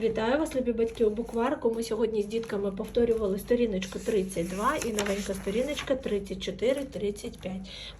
Вітаю вас, любі батьки у букварку. Ми сьогодні з дітками повторювали сторіночку 32 і новенька сторіночка 34-35.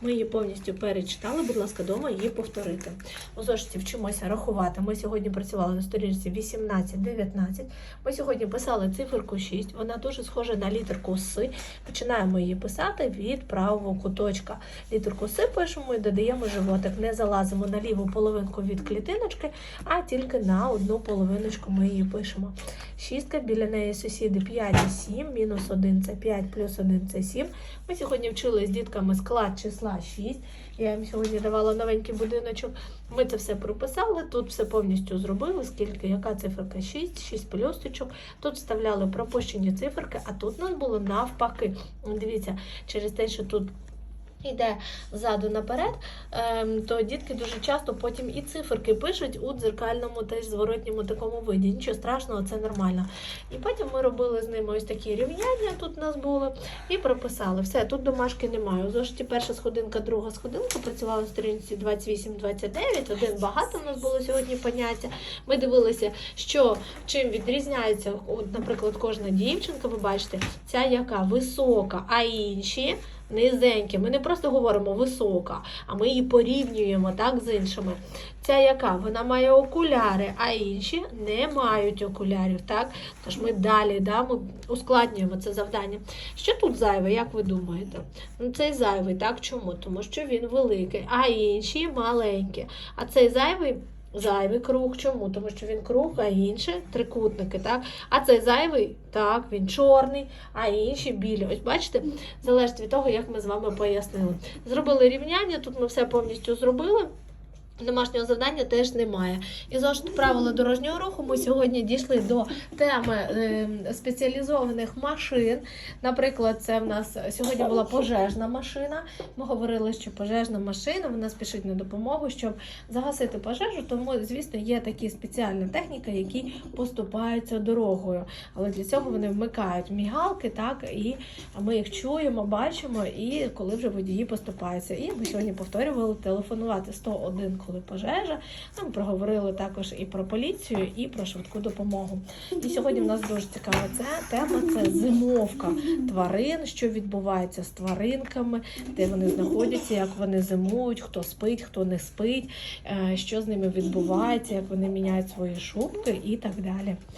Ми її повністю перечитали, будь ласка, дома її повторити. У вчимося рахувати. Ми сьогодні працювали на сторінці 18-19. Ми сьогодні писали циферку 6. Вона дуже схожа на літерку С. Починаємо її писати від правого куточка. Літерку С пишемо і додаємо животик. Не залазимо на ліву половинку від клітиночки, а тільки на одну половиночку ми її пишемо. Шістка, біля неї сусіди 5 і 7, мінус 1 це 5, плюс 1 це 7. Ми сьогодні вчили з дітками склад числа 6. Я їм сьогодні давала новенький будиночок. Ми це все прописали, тут все повністю зробили, скільки, яка циферка 6, 6 плюсочок. Тут вставляли пропущені циферки, а тут у нас було навпаки. Дивіться, через те, що тут йде ззаду наперед, ем, то дітки дуже часто потім і циферки пишуть у дзеркальному, теж зворотньому такому виді. Нічого страшного, це нормально. І потім ми робили з ними ось такі рівняння, тут у нас було, і прописали. Все, тут домашки немає. У перша сходинка, друга сходинка, працювала на сторінці 28-29, один багато у нас було сьогодні поняття. Ми дивилися, що чим відрізняється, от, наприклад, кожна дівчинка, ви бачите, ця яка висока, а інші низенькі. Ми не просто говоримо висока, а ми її порівнюємо так з іншими. Ця яка? Вона має окуляри, а інші не мають окулярів. Так? Тож ми далі да, ми ускладнюємо це завдання. Що тут зайве, як ви думаєте? Ну, цей зайвий, так? Чому? Тому що він великий, а інші маленькі. А цей зайвий. Зайвий круг. Чому? Тому що він круг, а інші трикутники, так? А цей зайвий, так, він чорний, а інші білі. Ось бачите, залежить від того, як ми з вами пояснили. Зробили рівняння, тут ми все повністю зробили. Домашнього завдання теж немає. І зошит правила дорожнього руху ми сьогодні дійшли до теми е, спеціалізованих машин. Наприклад, це в нас сьогодні була пожежна машина. Ми говорили, що пожежна машина вона спішить на допомогу, щоб загасити пожежу. Тому, звісно, є такі спеціальна техніка, які поступаються дорогою. Але для цього вони вмикають мігалки, так і ми їх чуємо, бачимо, і коли вже водії поступаються. І ми сьогодні повторювали телефонувати 101, коли пожежа. Ми проговорили також і про поліцію, і про швидку допомогу. І сьогодні в нас дуже цікава ця тема це зимовка тварин, що відбувається з тваринками, де вони знаходяться, як вони зимують, хто спить, хто не спить, е, що з ними відбувається, як вони міняють свої шубки і так далі.